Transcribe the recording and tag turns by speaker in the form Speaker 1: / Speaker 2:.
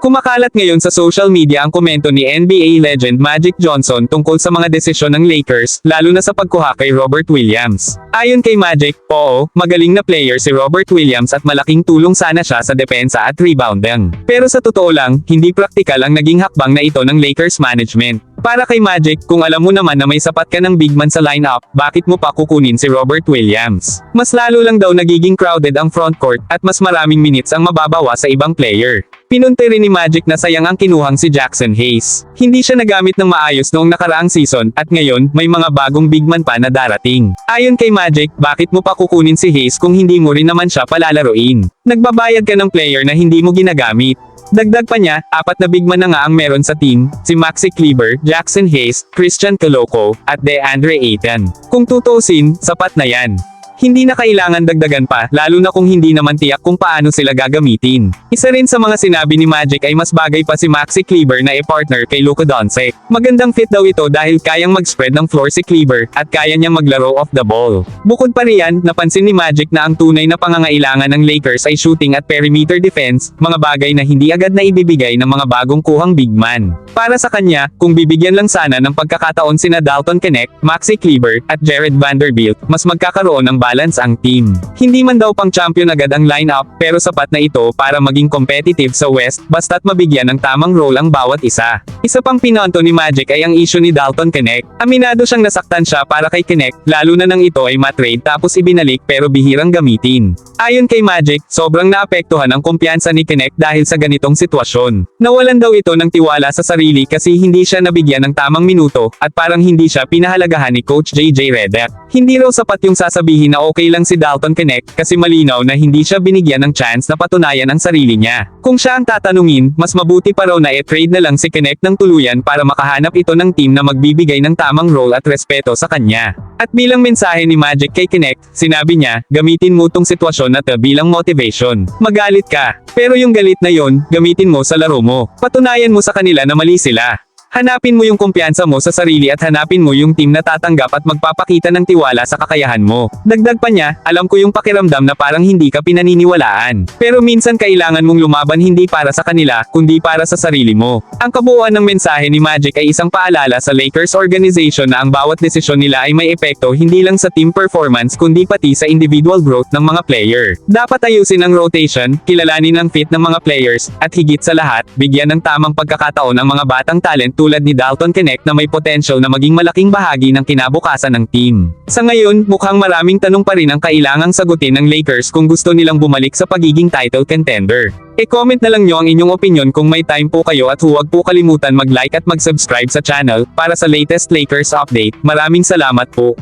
Speaker 1: Kumakalat ngayon sa social media ang komento ni NBA legend Magic Johnson tungkol sa mga desisyon ng Lakers, lalo na sa pagkuha kay Robert Williams. Ayon kay Magic, oo, magaling na player si Robert Williams at malaking tulong sana siya sa depensa at rebounding. Pero sa totoo lang, hindi praktikal ang naging hakbang na ito ng Lakers management. Para kay Magic, kung alam mo naman na may sapat ka ng big man sa lineup, bakit mo pa kukunin si Robert Williams? Mas lalo lang daw nagiging crowded ang frontcourt at mas maraming minutes ang mababawa sa ibang player. Pinunti rin ni Magic na sayang ang kinuhang si Jackson Hayes. Hindi siya nagamit ng maayos noong nakaraang season at ngayon may mga bagong big man pa na darating. Ayon kay Magic, bakit mo pa kukunin si Hayes kung hindi mo rin naman siya palalaroin? Nagbabayad ka ng player na hindi mo ginagamit. Dagdag pa niya, apat na big man na nga ang meron sa team, si Maxi Kleber, Jackson Hayes, Christian Coloco, at DeAndre Ayton. Kung tutusin, sapat na yan. Hindi na kailangan dagdagan pa, lalo na kung hindi naman tiyak kung paano sila gagamitin. Isa rin sa mga sinabi ni Magic ay mas bagay pa si Maxi Kleber na e-partner kay Luka Doncic. Magandang fit daw ito dahil kayang mag-spread ng floor si Kleber, at kaya niyang maglaro off the ball. Bukod pa riyan, napansin ni Magic na ang tunay na pangangailangan ng Lakers ay shooting at perimeter defense, mga bagay na hindi agad na ibibigay ng mga bagong kuhang big man. Para sa kanya, kung bibigyan lang sana ng pagkakataon sina Dalton Connect, Maxi Kleber, at Jared Vanderbilt, mas magkakaroon ng balance ang team. Hindi man daw pang champion agad ang lineup, pero sapat na ito para maging competitive sa West, basta't mabigyan ng tamang role ang bawat isa. Isa pang pinonto ni Magic ay ang issue ni Dalton Connect. Aminado siyang nasaktan siya para kay Connect, lalo na nang ito ay matrade tapos ibinalik pero bihirang gamitin. Ayon kay Magic, sobrang naapektuhan ang kumpiyansa ni Connect dahil sa ganitong sitwasyon. Nawalan daw ito ng tiwala sa sarili kasi hindi siya nabigyan ng tamang minuto, at parang hindi siya pinahalagahan ni Coach JJ Redick. Hindi raw sapat yung sasabihin okay lang si Dalton Connect kasi malinaw na hindi siya binigyan ng chance na patunayan ang sarili niya. Kung siya ang tatanungin, mas mabuti pa raw na e-trade na lang si Connect ng tuluyan para makahanap ito ng team na magbibigay ng tamang role at respeto sa kanya. At bilang mensahe ni Magic kay Connect, sinabi niya, gamitin mo tong sitwasyon na to bilang motivation. Magalit ka. Pero yung galit na yon, gamitin mo sa laro mo. Patunayan mo sa kanila na mali sila. Hanapin mo yung kumpiyansa mo sa sarili at hanapin mo yung team na tatanggap at magpapakita ng tiwala sa kakayahan mo. Dagdag pa niya, alam ko yung pakiramdam na parang hindi ka pinaniniwalaan. Pero minsan kailangan mong lumaban hindi para sa kanila, kundi para sa sarili mo. Ang kabuuan ng mensahe ni Magic ay isang paalala sa Lakers organization na ang bawat desisyon nila ay may epekto hindi lang sa team performance kundi pati sa individual growth ng mga player. Dapat ayusin ang rotation, kilalanin ang fit ng mga players, at higit sa lahat, bigyan ng tamang pagkakataon ang mga batang talent tulad ni Dalton Connect na may potential na maging malaking bahagi ng kinabukasan ng team. Sa ngayon, mukhang maraming tanong pa rin ang kailangang sagutin ng Lakers kung gusto nilang bumalik sa pagiging title contender. E-comment na lang nyo ang inyong opinion kung may time po kayo at huwag po kalimutan mag-like at mag-subscribe sa channel para sa latest Lakers update. Maraming salamat po.